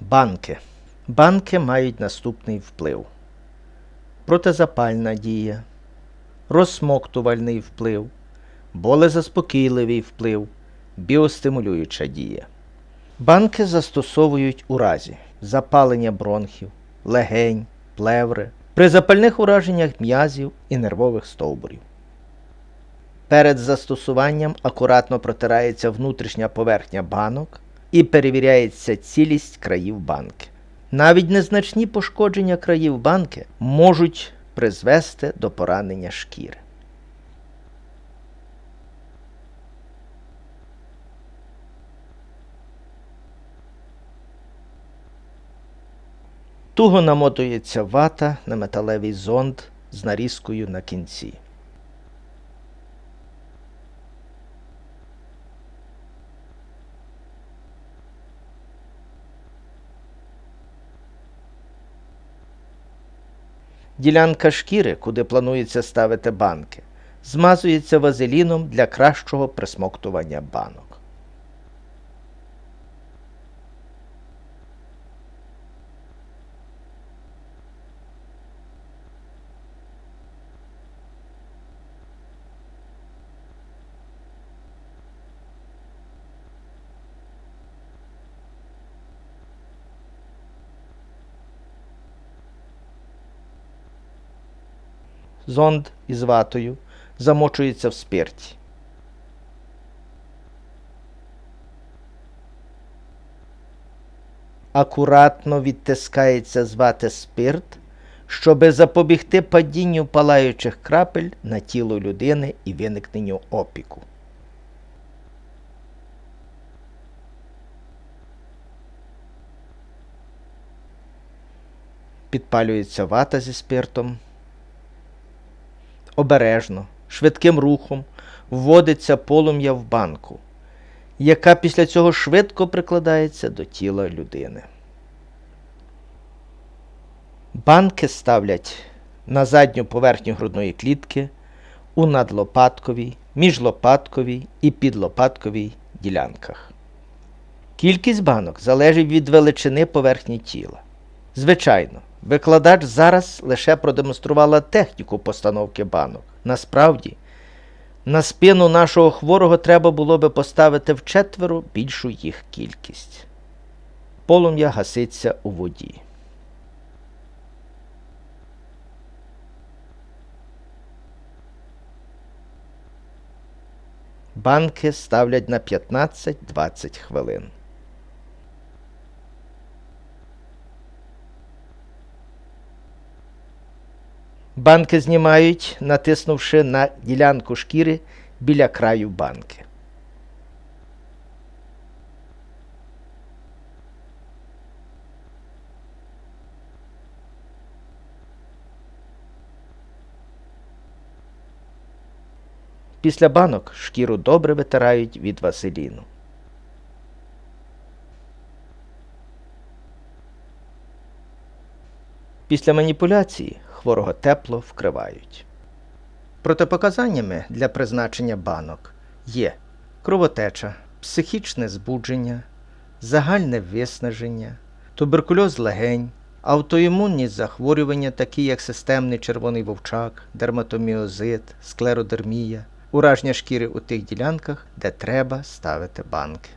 Банки. Банки мають наступний вплив: протизапальна дія, розсмоктувальний вплив, болезаспокійливий вплив, біостимулююча дія. Банки застосовують у разі запалення бронхів, легень, плеври, при запальних ураженнях м'язів і нервових стовбурів. Перед застосуванням акуратно протирається внутрішня поверхня банок і перевіряється цілість країв банки. Навіть незначні пошкодження країв банки можуть призвести до поранення шкіри. Туго намотується вата на металевий зонд з нарізкою на кінці. Ділянка шкіри, куди планується ставити банки, змазується вазеліном для кращого присмоктування банок. Зонд із ватою замочується в спирті. Акуратно відтискається з вати спирт, щоби запобігти падінню палаючих крапель на тіло людини і виникненню опіку. Підпалюється вата зі спиртом обережно, швидким рухом вводиться полум'я в банку, яка після цього швидко прикладається до тіла людини. Банки ставлять на задню поверхню грудної клітки у надлопатковій, міжлопатковій і підлопатковій ділянках. Кількість банок залежить від величини поверхні тіла. Звичайно, викладач зараз лише продемонструвала техніку постановки банок. Насправді, на спину нашого хворого треба було би поставити вчетверо більшу їх кількість. Полум'я гаситься у воді. Банки ставлять на 15-20 хвилин. Банки знімають, натиснувши на ділянку шкіри біля краю банки. Після банок шкіру добре витирають від васеліну. Після маніпуляції хворого тепло вкривають. Протипоказаннями для призначення банок є кровотеча, психічне збудження, загальне виснаження, туберкульоз легень, аутоімунність захворювання, такі як системний червоний вовчак, дерматоміозит, склеродермія, ураження шкіри у тих ділянках, де треба ставити банки.